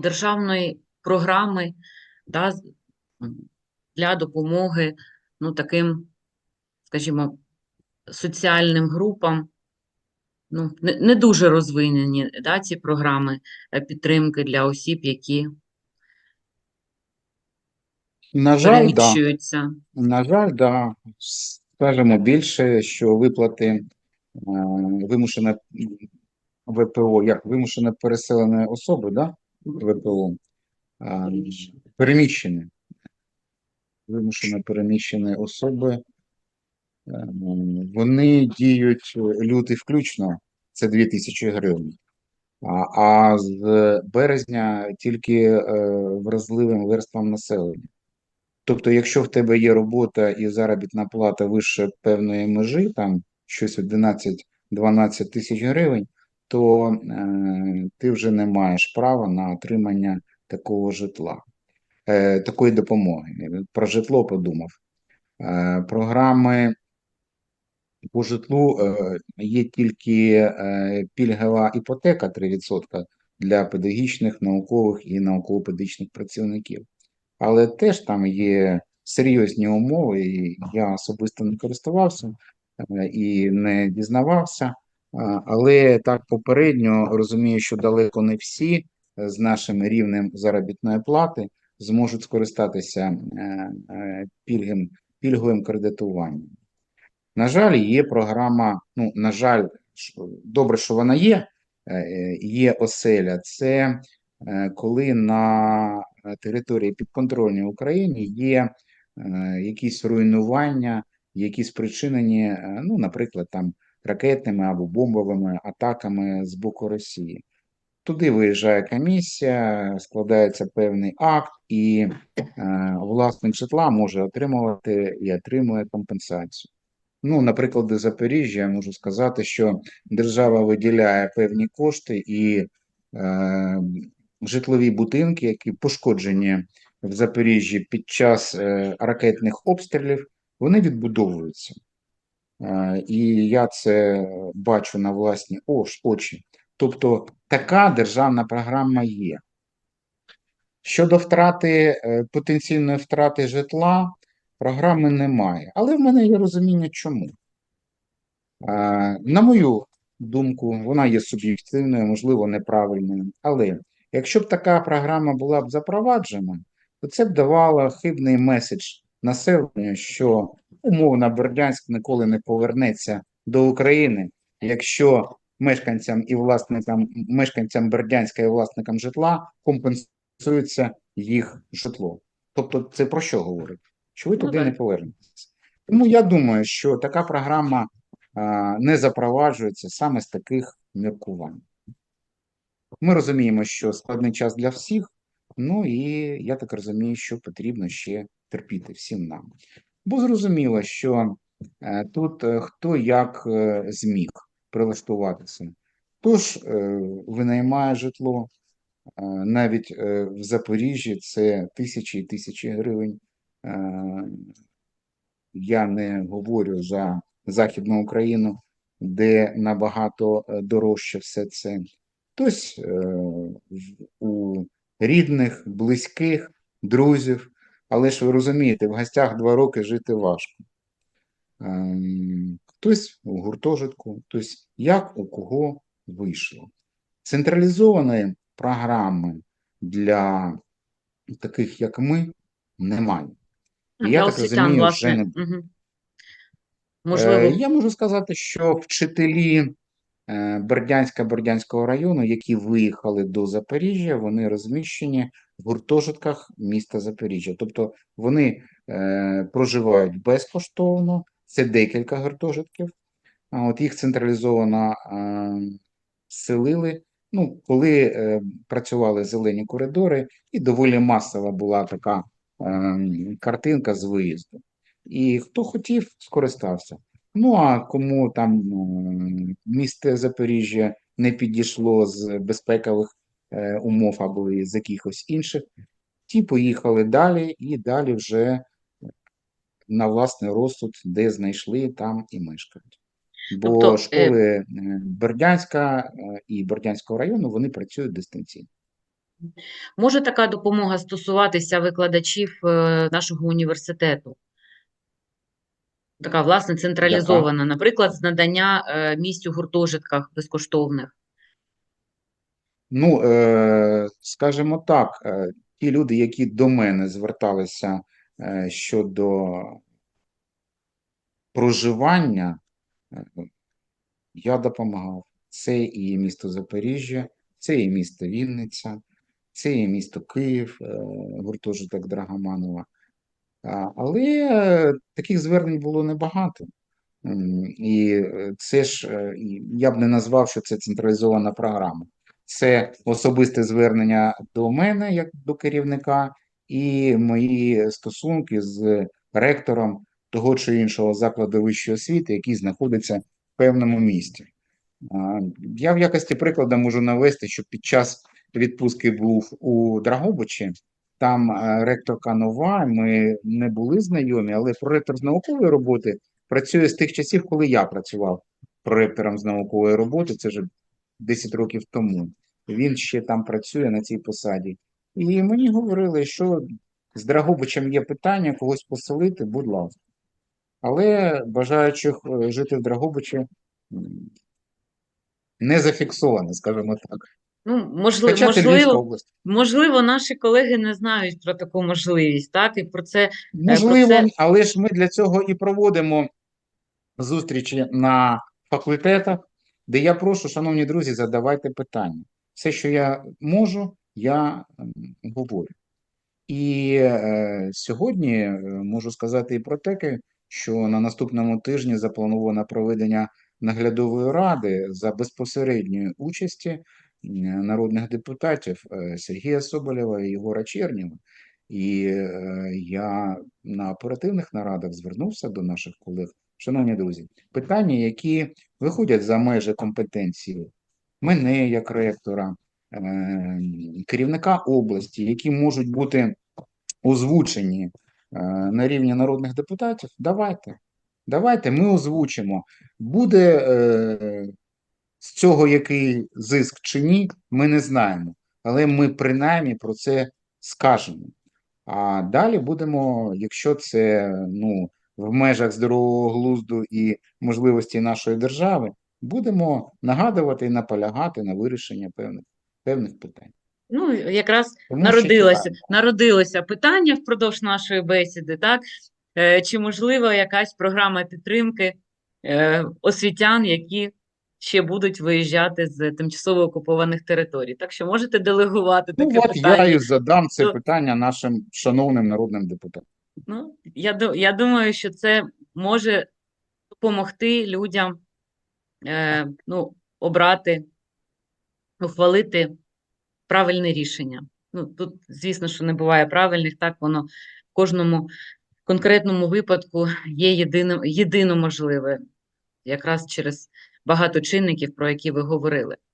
державної програми да, для допомоги ну, таким, скажімо, соціальним групам. Ну, не, не дуже розвинені да, ці програми е, підтримки для осіб, які На жаль, да. На жаль, да. Скажемо більше, що виплати е, вимушено ВПО, як вимушено переселені особи, да? ВПО, переміщені. Вимушено переміщені особи. Вони діють лютий включно, це 2000 гривень. А, а з березня тільки е, вразливим верствам населення. Тобто, якщо в тебе є робота і заробітна плата вище певної межі, там щось 11-12 тисяч гривень, то е, ти вже не маєш права на отримання такого житла, е, такої допомоги. Про житло подумав. Е, програми по житлу є тільки пільгова іпотека 3% для педагогічних, наукових і науково-педагогічних працівників. Але теж там є серйозні умови, і я особисто не користувався і не дізнавався. Але так попередньо розумію, що далеко не всі е, з нашим рівнем заробітної плати зможуть скористатися е, е, пільговим кредитуванням. На жаль, є програма. Ну, на жаль, добре, що вона є. Є оселя. Це коли на території підконтрольній Україні є якісь руйнування, які спричинені, ну, наприклад, там ракетними або бомбовими атаками з боку Росії. Туди виїжджає комісія, складається певний акт, і е, власник житла може отримувати і отримує компенсацію. Ну, наприклад, до Запоріжжя я можу сказати, що держава виділяє певні кошти і е, житлові будинки, які пошкоджені в Запоріжжі під час е, ракетних обстрілів, вони відбудовуються. Е, і я це бачу на власні очі. Тобто така державна програма є. Щодо втрати е, потенційної втрати житла, програми немає. Але в мене є розуміння, чому. Е, На мою думку, вона є суб'єктивною, можливо, неправильною. Але якщо б така програма була б запроваджена, то це б давало хибний меседж населенню, що умовно Бердянськ ніколи не повернеться до України, якщо мешканцям і власникам, мешканцям Бердянська і власникам житла компенсується їх житло. Тобто, це про що говорить? Що ви Ну, туди так. не повернетеся. Тому я думаю, що така програма а, не запроваджується саме з таких міркувань. Ми розуміємо, що складний час для всіх, ну і я так розумію, що потрібно ще терпіти всім нам. Бо зрозуміло, що е, тут е, хто як е, зміг прилаштуватися. Е, винаймає житло, навіть в Запоріжжі це тисячі і тисячі гривень. Я не говорю за Західну Україну, де набагато дорожче все це. Хтось у рідних, близьких, друзів, але ж ви розумієте, в гостях два роки жити важко. Ем, Хтось у гуртожитку, хтось як у кого вийшло. Централізованої програми для таких, як ми, немає. Ну, Я так розумію, вже Мгм. Е, Можливо, Я можу сказати, що вчителі Бердянська Бердянського району, які виїхали до Запоріжжя, вони розміщені в гуртожитках міста Запоріжжя. Тобто вони е, проживають безкоштовно, це декілька гуртожитків. От їх централізовано е, селили. Ну, коли е, працювали зелені коридори, і доволі масова була така е, картинка з виїзду. І хто хотів, скористався. Ну а кому там м, місто Запоріжжя не підійшло з безпекових е, умов або з якихось інших, ті поїхали далі і далі вже на власний розсуд, де знайшли, там і мешкають. Бо Тобто, е, школи е, Бердянська е, і Бердянського району вони працюють дистанційно. Може така допомога стосуватися викладачів е, нашого університету? Така, власне, централізована, наприклад, з надання е, місць у гуртожитках безкоштовних. Ну, е, скажімо так, е, ті люди, які до мене зверталися щодо проживання, я допомагав. Це і місто Запоріжжя, це і місто Вінниця, це і місто Київ, гуртожиток Драгоманова. Але е, таких звернень було небагато. І е, це ж е, я б не назвав, що це централізована програма. Це особисте звернення до мене як до керівника, і мої стосунки з ректором того чи іншого закладу вищої освіти, який знаходиться в певному місті. Я в якості прикладу можу навести, що під час відпустки був у Драгобичі, там е, ректорка нова, ми не були знайомі, але проректор з наукової роботи працює з тих часів, коли я працював проректором з наукової роботи, це вже 10 років тому. Він ще там працює на цій посаді. І мені говорили, що з Драгобичем є питання когось поселити, будь ласка. Але бажаючих е, жити в Драгобичі не зафіксовано, скажімо так. Ну, можливо, можливо, можливо, наші колеги не знають про таку можливість, так? І про це Можливо, це- але ж ми для цього і проводимо зустрічі на факультетах, де я прошу, шановні друзі, задавайте питання. Все, що я можу, я говорю. І е, сьогодні е, можу сказати і про те, що на наступному тижні заплановано проведення наглядової ради за безпосередньої участі народних депутатів е, Сергія Соболєва і Єгора Чернєва. І е, я на оперативних нарадах звернувся до наших колег. Шановні друзі, питання, які виходять за межі компетенції мене як ректора, е, керівника області, які можуть бути озвучені на рівні народних депутатів, давайте. Давайте ми озвучимо. Буде з цього який зиск чи ні, ми не знаємо. Але ми принаймні про це скажемо. А далі будемо, якщо це ну, в межах здорового глузду і можливості нашої держави, будемо нагадувати і наполягати на вирішення певних, певних питань. ну, якраз Тому народилося, народилося питання впродовж нашої бесіди, так? Е, Чи можливо якась програма підтримки е, освітян, які ще будуть виїжджати з тимчасово окупованих територій? Так що можете делегувати Ну, от питання. я і задам це То- питання нашим шановним народним депутатам. Ну, я, я думаю, що це може допомогти людям е, ну, обрати, ухвалити правильне рішення. Ну, тут, звісно, що не буває правильних, так воно в кожному конкретному випадку є єдино, єдино можливе, якраз через багато чинників, про які ви говорили.